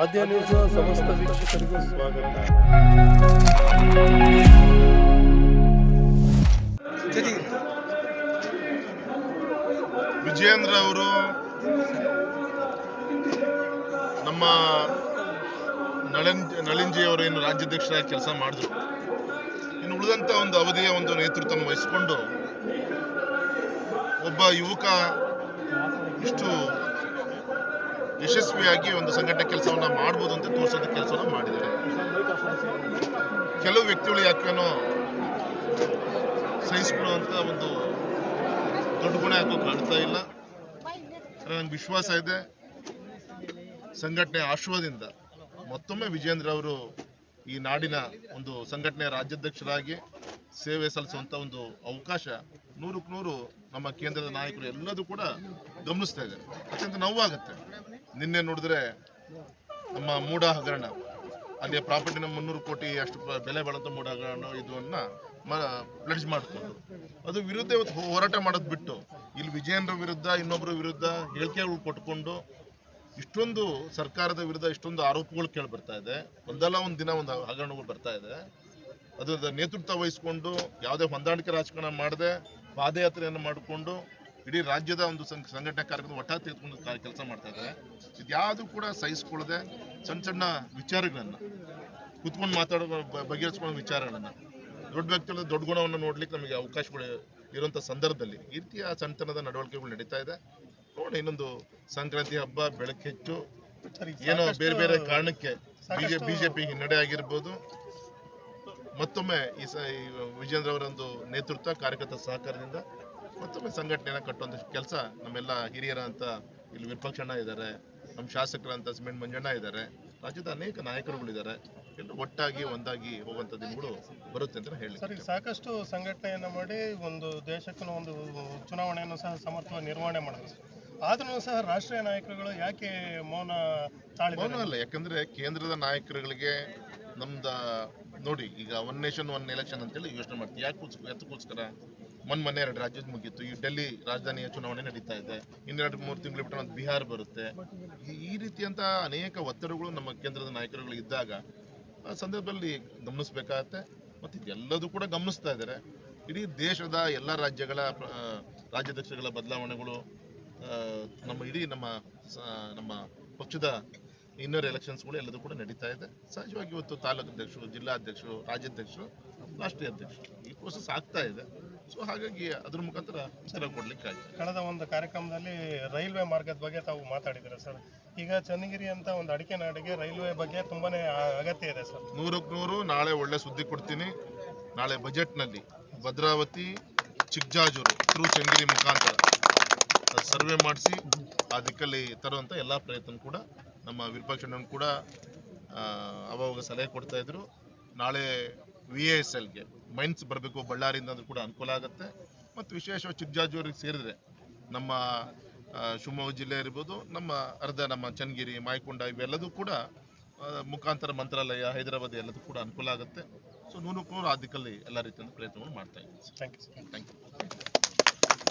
ಆದ್ಯ news ಸಮಸ್ತ ವೀಕ್ಷಕರಿಗೂ ಸ್ವಾಗತ. ವಿಜಯೇಂದ್ರ ಅವರು ನಮ್ಮ ನಳಿನ್ ನಳಿನ್ಜಿ ಅವರು ಏನು ರಾಜ್ಯಾಧ್ಯಕ್ಷರಾಗಿ ಕೆಲಸ ಮಾಡಿದ್ರು. ಇನ್ನು ಉಳಿದಂತ ಒಂದು ಅವಧಿಯ ಒಂದು ನೇತೃತ್ವ ವಹಿಸಿಕೊಂಡು ಒಬ್ಬ ಯುವಕ ಇಷ್ಟು ಯಶಸ್ವಿಯಾಗಿ ಒಂದು ಸಂಘಟನೆ ಕೆಲಸವನ್ನ ಮಾಡ್ಬೋದು ಅಂತ ತೋರಿಸೋದ ಕೆಲಸವನ್ನ ಮಾಡಿದ್ದಾರೆ. ಕೆಲವು ವ್ಯಕ್ತಿಗಳು ಯಾಕೇನೋ ಸಹಿಸ್ಕೊಳ್ಳುವಂತ ಒಂದು ದೊಡ್ಡ ಗುಣ ಯಾಕೋ ಕಾಣ್ತಾ ಇಲ್ಲ. ನನಗೆ ವಿಶ್ವಾಸ ಇದೆ. ಸಂಘಟನೆ ಆಶ್ವದಿಂದ ಮತ್ತೊಮ್ಮೆ ವಿಜೇಂದ್ರ ಅವರು ಈ ನಾಡಿನ ಒಂದು ಸಂಘಟನೆಯ ರಾಜ್ಯಾಧ್ಯಕ್ಷರಾಗಿ ಸೇವೆ ಸಲ್ಲಿಸುವಂತ ಒಂದು ಅವಕಾಶ ನೂರಕ್ಕೆ ನೂರು ನಮ್ಮ ಕೇಂದ್ರದ ನಾಯಕರು ಎಲ್ಲದೂ ಕೂಡ ಗಮನಿಸ್ತಾ ಇದ್ದಾರೆ. ಅತ್ಯಂತ ನೋವಾಗುತ್ತೆ. ನಿನ್ನೆ ನೋಡಿದ್ರೆ ನಮ್ಮ ಮೂಡ ಹಗರಣ ಅಲ್ಲಿ ಪ್ರಾಪರ್ಟಿನ ಮುನ್ನೂರು ಕೋಟಿ ಅಷ್ಟು ಬೆಲೆ ಬಾಳುವಂತ ಮೂಡ ಹಗರಣ ಇದನ್ನ ಪ್ಲಡ್ಜ್ ಮಾಡಿಕೊಂಡು ಅದು ವಿರುದ್ಧ ಇವತ್ತು ಹೋರಾಟ ಮಾಡೋದು ಬಿಟ್ಟು, ಇಲ್ಲಿ ವಿಜಯೇಂದ್ರ ವಿರುದ್ಧ ಇನ್ನೊಬ್ಬರ ವಿರುದ್ಧ ಹೇಳಿಕೆಗಳು ಕೊಟ್ಕೊಂಡು ಇಷ್ಟೊಂದು ಸರ್ಕಾರದ ವಿರುದ್ಧ ಇಷ್ಟೊಂದು ಆರೋಪಗಳು ಕೇಳಿ ಬರ್ತಾ ಇದೆ. ಒಂದಲ್ಲ ಒಂದು ದಿನ ಒಂದು ಹಗರಣಗಳು ಬರ್ತಾ ಇದೆ. ಅದರ ನೇತೃತ್ವ ವಹಿಸಿಕೊಂಡು ಯಾವುದೇ ಹೊಂದಾಣಿಕೆ ರಾಜಕಾರಣ ಮಾಡದೆ ಪಾದಯಾತ್ರೆಯನ್ನು ಮಾಡಿಕೊಂಡು ಇಡೀ ರಾಜ್ಯದ ಒಂದು ಸಂಘ ಸಂಘಟನಾ ಕಾರ್ಯಕ್ರಮ ಒಟ್ಟ ತೆಗೆದುಕೊಂಡು ಕೆಲಸ ಮಾಡ್ತಾ ಇದ್ದಾರೆ. ಇದ್ಯಾವುದು ಕೂಡ ಸಹಿಸ್ಕೊಳ್ಳದೆ ಸಣ್ಣ ಸಣ್ಣ ವಿಚಾರಗಳನ್ನ ಕುತ್ಕೊಂಡು ಮಾತಾಡೋ ಬಗೆಹರಿಸ್ಕೊಳ್ಳೋ ವಿಚಾರಗಳನ್ನ ದೊಡ್ಡ ವ್ಯಕ್ತಿಗಳ ದೊಡ್ಡ ಗುಣವನ್ನು ನೋಡ್ಲಿಕ್ಕೆ ನಮಗೆ ಅವಕಾಶಗಳು ಇರುವಂತ ಸಂದರ್ಭದಲ್ಲಿ ಈ ರೀತಿಯ ಸಣ್ಣತನದ ನಡವಳಿಕೆಗಳು ನಡೀತಾ ಇದೆ. ನೋಡಿ ಇನ್ನೊಂದು ಸಂಕ್ರಾಂತಿ ಹಬ್ಬ ಬೆಳಕಿಟ್ಟು ಏನೋ ಬೇರೆ ಬೇರೆ ಕಾರಣಕ್ಕೆ ಬಿಜೆ ಬಿಜೆಪಿ ಹಿನ್ನಡೆ ಆಗಿರ್ಬೋದು. ಮತ್ತೊಮ್ಮೆ ಈ ಸ ಈ ವಿಜೇಂದ್ರ ಅವರೊಂದು ನೇತೃತ್ವ ಕಾರ್ಯಕರ್ತರ ಸಹಕಾರದಿಂದ ಮತ್ತೊಮ್ಮೆ ಸಂಘಟನೆಯನ್ನು ಕಟ್ಟುವಂತ ಕೆಲಸ ನಮ್ಮೆಲ್ಲ ಹಿರಿಯರ ಅಂತ ಇಲ್ಲಿ ವಿಪಕ್ಷಣ್ಣ ಇದ್ದಾರೆ ನಮ್ಮ ಶಾಸಕರಂತ ಸಿಮೆಂಟ್ ಮಂಜಣ್ಣ ಇದ್ದಾರೆ ರಾಜ್ಯದ ಅನೇಕ ನಾಯಕರುಗಳಿದ್ದಾರೆ. ಎಲ್ಲ ಒಟ್ಟಾಗಿ ಒಂದಾಗಿ ಹೋಗುವಂತ ದಿನಗಳು ಬರುತ್ತೆ ಅಂತ ಹೇಳಿ ಸರ್ ಈಗ ಸಾಕಷ್ಟು ಸಂಘಟನೆಯನ್ನು ಮಾಡಿ ಒಂದು ದೇಶಕ್ಕೂ ಒಂದು ಚುನಾವಣೆಯನ್ನು ಸಹ ಸಮರ್ಥವಾಗಿ ನಿರ್ವಹಣೆ ಮಾಡಿದ್ರು. ಆದ್ರೂ ಸಹ ರಾಷ್ಟ್ರೀಯ ನಾಯಕರುಗಳು ಯಾಕೆ ಮೌನ ಮೌನ ಅಲ್ಲ, ಯಾಕಂದ್ರೆ ಕೇಂದ್ರದ ನಾಯಕರುಗಳಿಗೆ ನಮ್ದ ನೋಡಿ, ಈಗ ಒನ್ ನೇಷನ್ ಒನ್ ಎಲೆಕ್ಷನ್ ಅಂತೇಳಿ ಯೋಚನೆ ಮಾಡ್ತೀವಿ. ಯಾಕೆ ಎತ್ತಕ್ಕೋಸ್ಕರ ಮೊನ್ನೆ ಮೊನ್ನೆ ಎರಡು ರಾಜ್ಯದ ಮುಗೀತು ಈ ಡೆಲ್ಲಿ ರಾಜಧಾನಿಯ ಚುನಾವಣೆ ನಡೀತಾ ಇದೆ. ಇನ್ನೆರಡು ಮೂರು ತಿಂಗಳು ಬಿಟ್ಟು ಒಂದು ಬಿಹಾರ ಬರುತ್ತೆ. ಈ- ರೀತಿಯಂತ ಅನೇಕ ಒತ್ತಡಗಳು ನಮ್ಮ ಕೇಂದ್ರದ ನಾಯಕರುಗಳು ಇದ್ದಾಗ, ಆ ಸಂದರ್ಭದಲ್ಲಿ ಗಮನಿಸ್ಬೇಕಾಗತ್ತೆ. ಮತ್ತು ಇದೆಲ್ಲದೂ ಕೂಡ ಗಮನಿಸ್ತಾ ಇದ್ದಾರೆ ಇಡೀ ದೇಶದ ಎಲ್ಲ ರಾಜ್ಯಗಳ ರಾಜ್ಯಾಧ್ಯಕ್ಷಗಳ ಬದಲಾವಣೆಗಳು ನಮ್ಮ ಇಡೀ ನಮ್ಮ ನಮ್ಮ ಪಕ್ಷದ ಇನ್ನರ್ ಎಲೆಕ್ಷನ್ಸ್ಗಳು ಎಲ್ಲದೂ ಕೂಡ ನಡೀತಾ ಇದೆ. ಸಹಜವಾಗಿ ಇವತ್ತು ತಾಲೂಕು ಅಧ್ಯಕ್ಷರು ಜಿಲ್ಲಾಧ್ಯಕ್ಷರು ರಾಜ್ಯಾಧ್ಯಕ್ಷರು ರಾಷ್ಟ್ರೀಯ ಅಧ್ಯಕ್ಷರು ಈ ಪ್ರೋಸೆಸ್ ಆಗ್ತಾ ಇದೆ. ಸೊ ಹಾಗಾಗಿ ಅದ್ರ ಮುಖಾಂತರ ಉತ್ತರ ಕೊಡ್ಲಿಕ್ಕೆ ಆಗಿದೆ ಕಳೆದ ಒಂದು ಕಾರ್ಯಕ್ರಮದಲ್ಲಿ ರೈಲ್ವೆ ಮಾರ್ಗದ ಬಗ್ಗೆ ತಾವು ಮಾತಾಡಿದ್ರೆ ಸರ್? ಈಗ ಚನ್ನಗಿರಿ ಅಂತ ಒಂದು ಅಡಿಕೆ ನಾಡಿಗೆ ರೈಲ್ವೆ ಬಗ್ಗೆ ತುಂಬಾನೇ ಅಗತ್ಯ ಇದೆ ಸರ್. ನೂರಕ್ಕೆ ನೂರು ನಾಳೆ ಒಳ್ಳೆ ಸುದ್ದಿ ಕೊಡ್ತೀನಿ. ನಾಳೆ ಬಜೆಟ್ನಲ್ಲಿ ಭದ್ರಾವತಿ ಚಿಕ್ಕಜಾಜೂರು ಥ್ರೂ ಚನ್ನಗಿರಿ ಮುಖಾಂತರ. ಸರ್ವೆ ಮಾಡಿಸಿ ಆ ದಿಕ್ಕಲ್ಲಿ ತರುವಂಥ ಎಲ್ಲ ಪ್ರಯತ್ನ ಕೂಡ ನಮ್ಮ ವಿರೂಪಾಕ್ಷಣ್ಣನ್ ಕೂಡ ಅವಾಗ ಸಲಹೆ ಕೊಡ್ತಾ ಇದ್ರು. ನಾಳೆ ವಿ ಎಸ್ ಎಲ್ಗೆ ಮೈನ್ಸ್ ಬರಬೇಕು ಬಳ್ಳಾರಿಯಿಂದ ಅಂದ್ರೂ ಕೂಡ ಅನುಕೂಲ ಆಗುತ್ತೆ. ಮತ್ತು ವಿಶೇಷವಾಗಿ ಚಿಕ್ಕಜಾಜೂರಿಗೆ ಸೇರಿದರೆ ನಮ್ಮ ಶಿವಮೊಗ್ಗ ಜಿಲ್ಲೆ ಇರ್ಬೋದು ನಮ್ಮ ಅರ್ಧ ನಮ್ಮ ಚನ್ನಗಿರಿ ಮಾಯಕೊಂಡ ಇವೆಲ್ಲದೂ ಕೂಡ ಮುಖಾಂತರ ಮಂತ್ರಾಲಯ ಹೈದರಾಬಾದ್ ಎಲ್ಲದೂ ಕೂಡ ಅನುಕೂಲ ಆಗುತ್ತೆ. ಸೊ ನೂರು ನೂರು ಆ ದಿಕ್ಕಲ್ಲಿ ಎಲ್ಲ ರೀತಿಯ ಪ್ರಯತ್ನಗಳು ಮಾಡ್ತಾ ಇದ್ದೀವಿ. Thank you sir thank you